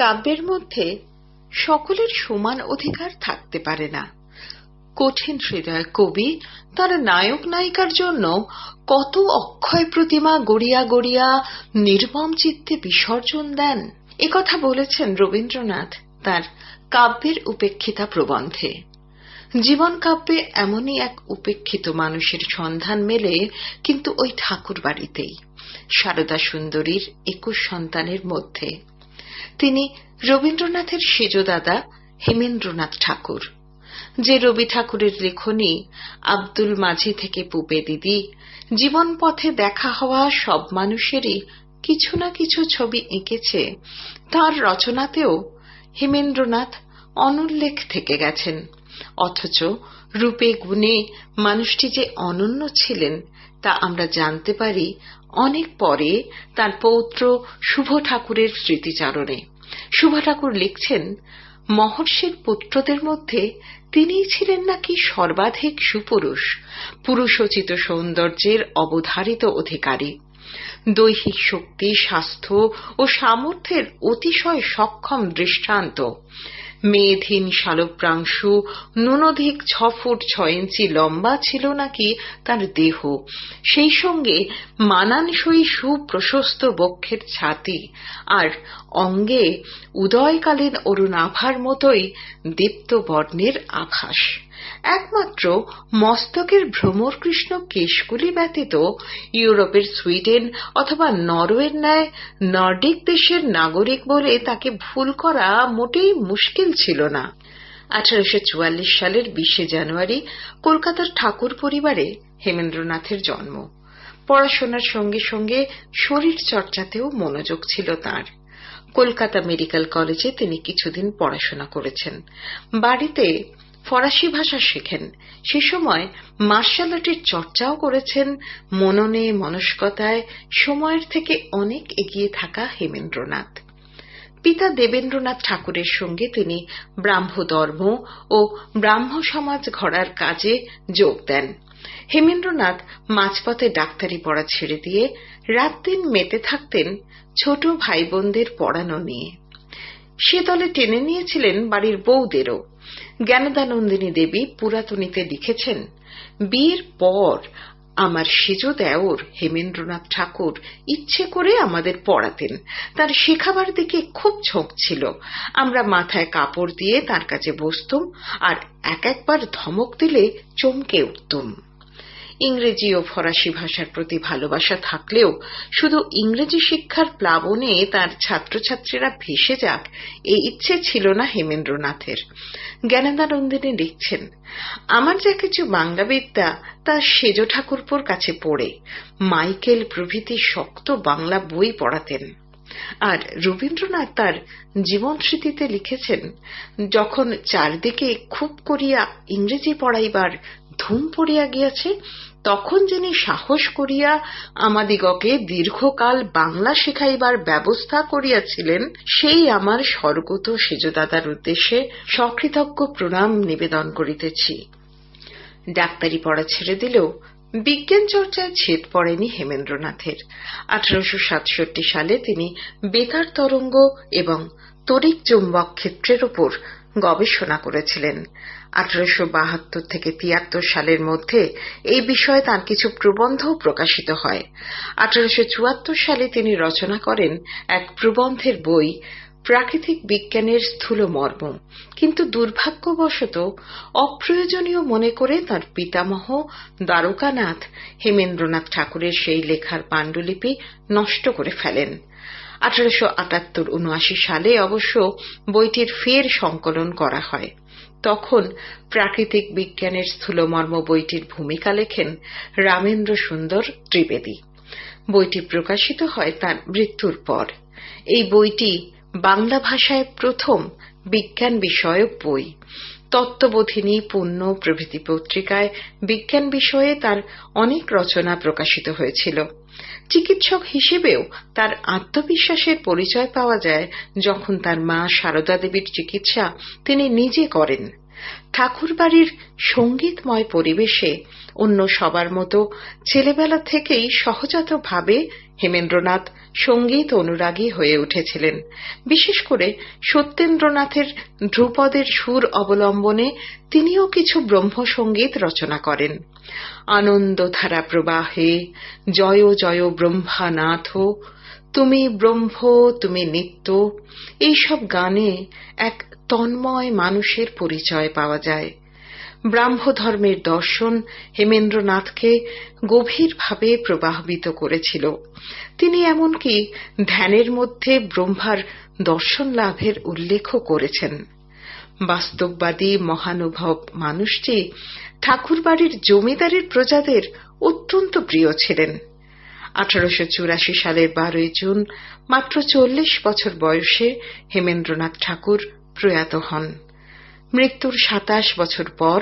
কাব্যের মধ্যে সকলের সমান অধিকার থাকতে পারে না। কঠিন হৃদয় কবি, তার নায়ক নায়িকার জন্য কত অক্ষয় প্রতিমা গড়িয়া গড়িয়া নির্মম চিত্তে বিসর্জন দেন। একথা বলেছেন রবীন্দ্রনাথ তার কাব্যের উপেক্ষিতা প্রবন্ধে। জীবন কাব্যে এমনই এক উপেক্ষিত মানুষের সন্ধান মেলে কিন্তু ওই ঠাকুর বাড়িতেই সারদা সুন্দরীর একুশ সন্তানের মধ্যে তিনি রবীন্দ্রনাথের সেজদাদা হেমেন্দ্রনাথ ঠাকুর, যে রবি ঠাকুরের লেখনী আব্দুল মাঝি থেকে পুপে দিদি, জীবন পথে দেখা হওয়া সব মানুষেরই কিছু না কিছু ছবি এঁকেছে, তার রচনাতেও হেমেন্দ্রনাথ অনুল্লেখ থেকে গেছেন। অথচ রূপে গুণে মানুষটি যে অনন্য ছিলেন, তা আমরা জানতে পারি অনেক পরে তার পৌত্র শুভ ঠাকুরের স্মৃতিচারণে। শুভ ঠাকুর লিখছেন, মহর্ষির পুত্রদের মধ্যে তিনিই ছিলেন নাকি সর্বাধিক সুপুরুষ, পুরুষোচিত সৌন্দর্যের অবধারিত অধিকারী। দৈহিক শক্তি, স্বাস্থ্য ও সামর্থ্যের অতিশয় সক্ষম দৃষ্টান্ত। মেধহীন শালপ্রাংশু, ন্যূনধিক ছ ফুট ছয় ইঞ্চি লম্বা ছিল নাকি তার দেহ। সেই সঙ্গে মানানসই সুপ্রশস্ত বক্ষের ছাতি। আর অঙ্গে উদয়কালীন অরুণাভার মতোই দীপ্ত বর্ণের আভাস। একমাত্র মস্তকের ভ্রমরকৃষ্ণ কেশগুলি ব্যতীত ইউরোপের সুইডেন অথবা নরওয়ের ন্যায় নর্ডিক দেশের নাগরিক বলে তাকে ভুল করা মোটেই মুশকিল ছিল না। আঠারোশো চুয়াল্লিশ সালের বিশে জানুয়ারি কলকাতার ঠাকুর পরিবারে হেমেন্দ্রনাথের জন্ম। পড়াশোনার সঙ্গে সঙ্গে শরীর চর্চাতেও মনোযোগ ছিল তার। কলকাতা মেডিকেল কলেজে তিনি কিছুদিন পড়াশোনা করেছেন। বাড়িতে ফরাসি ভাষা শেখেন। সে সময় মার্শাল আর্টের চর্চাও করেছেন। মননে, মনস্কতায় সময়ের থেকে অনেক এগিয়ে থাকা হেমেন্দ্রনাথ। পিতা দেবেন্দ্রনাথ ঠাকুরের সঙ্গে তিনি ব্রাহ্ম ধর্ম ও ব্রাহ্ম সমাজ ঘড়ার কাজে যোগ দেন। হেমেন্দ্রনাথ মাঝপথে ডাক্তারি পড়া ছেড়ে দিয়ে রাত দিন মেতে থাকতেন ছোট ভাই বোনদের পড়ানো নিয়ে। সে দলে টেনে নিয়েছিলেন বাড়ির বউদেরও। জ্ঞানদানন্দিনী দেবী পুরাতনীতে লিখেছেন, বিয়ের পর আমার সেজ দেওর হেমেন্দ্রনাথ ঠাকুর ইচ্ছে করে আমাদের পড়াতেন। তার শেখাবার দিকে খুব ঝোঁক ছিল। আমরা মাথায় কাপড় দিয়ে তার কাছে বসতুম আর এক একবার ধমক দিলে চমকে উঠতুম। ইংরেজি ও ফরাসি ভাষার প্রতি ভালোবাসা থাকলেও শুধু ইংরেজি শিক্ষার প্লাবনে তার ছাত্রছাত্রীরা ভেসে যাক এই ইচ্ছে ছিল না হেমেন্দ্রনাথের। জ্ঞানানন্দিনী লিখছেন, আমার যা কিছু বাংলা বিদ্যা তা সেজ ঠাকুরপুর কাছে পড়ে। মাইকেল প্রভৃতি শক্ত বাংলা বই পড়াতেন। আর রবীন্দ্রনাথ তার জীবন স্মৃতিতে লিখেছেন, যখন চারদিকে খুব করিয়া ইংরেজি পড়াইবার ধুম পড়িয়া গিয়াছে, তখন যিনি সাহস করিয়া আমাদিগকে দীর্ঘকাল বাংলা শেখাইবার ব্যবস্থা করিয়াছিলেন, সেই আমার স্বর্গত সেজদাদার উদ্দেশ্যে সকৃতজ্ঞ প্রণাম নিবেদন করিতেছি। ডাক্তারি পড়া ছেড়ে দিলেও বিজ্ঞান চর্চায় ছেদ পড়েনি হেমেন্দ্রনাথের। আঠারোশো সাতষট্টি সালে তিনি বেতার তরঙ্গ এবং তড়িৎ চুম্বক ক্ষেত্রের উপর গবেষণা করেছিলেন। আঠারোশো বাহাত্তর থেকে তিয়াত্তর সালের মধ্যে এই বিষয়ে তার কিছু প্রবন্ধও প্রকাশিত হয়। আঠারোশো চুয়াত্তর সালে তিনি রচনা করেন এক প্রবন্ধের বই, প্রাকৃতিক বিজ্ঞানের স্থূল মর্ম কিন্তু দুর্ভাগ্যবশত অপ্রয়োজনীয় মনে করে তার পিতামহ দ্বারকানাথ হেমেন্দ্রনাথ ঠাকুরের সেই লেখার পাণ্ডুলিপি নষ্ট করে ফেলেন। আঠারোশো আটাত্তর উনআশি সালে অবশ্য বইটির ফের সংকলন করা হয়। তখন প্রাকৃতিক বিজ্ঞানের স্থূলমর্ম বইটির ভূমিকা লেখেন রামেন্দ্র সুন্দর ত্রিবেদী। বইটি প্রকাশিত হয় তার মৃত্যুর পর। এই বইটি বাংলা ভাষায় প্রথম বিজ্ঞান বিষয়ক বই। তত্ত্ববোধিনী, পুণ্য, প্রভৃতি পত্রিকায় বিজ্ঞান বিষয়ে তার অনেক রচনা প্রকাশিত হয়েছিল। চিকিৎসক হিসেবেও তার আত্মবিশ্বাসের পরিচয় পাওয়া যায় যখন তার মা সারদা দেবীর চিকিৎসা তিনি নিজে করেন। ঠাকুরবাড়ির সঙ্গীতময় পরিবেশে অন্য সবার মতো ছেলেবেলা থেকেই সহজাতভাবে হেমেন্দ্রনাথ সংগীত অনুরাগী হয়ে উঠেছিলেন। বিশেষ করে সত্যেন্দ্রনাথের ধ্রুপদের সুর অবলম্বনে তিনিও কিছু ব্রহ্মসঙ্গীত রচনা করেন। আনন্দধারা প্রবাহে জয় জয় ব্রহ্মানাথ তুমি ব্রহ্ম, তুমি নিত্য, এইসব গানে এক তন্ময় মানুষের পরিচয় পাওয়া যায়। ব্রাহ্মধর্মের দর্শন হেমেন্দ্রনাথকে গভীরভাবে প্রভাবিত করেছিল। তিনি এমনকি ধ্যানের মধ্যে ব্রহ্মার দর্শন লাভের উল্লেখও করেছেন। বাস্তববাদী, মহানুভব মানুষটি ঠাকুরবাড়ির জমিদারের প্রজাদের অত্যন্ত প্রিয় ছিলেন। আঠারোশো চুরাশি সালের বারোই জুন মাত্র চল্লিশ বছর বয়সে হেমেন্দ্রনাথ ঠাকুর প্রয়াত হন। মৃত্যুর সাতাশ বছর পর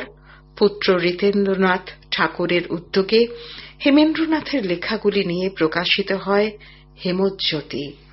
পুত্র রিতেন্দ্রনাথ ঠাকুরের উদ্যোগে হেমেন্দ্রনাথের লেখাগুলি নিয়ে প্রকাশিত হয় হেমজ্যোতি।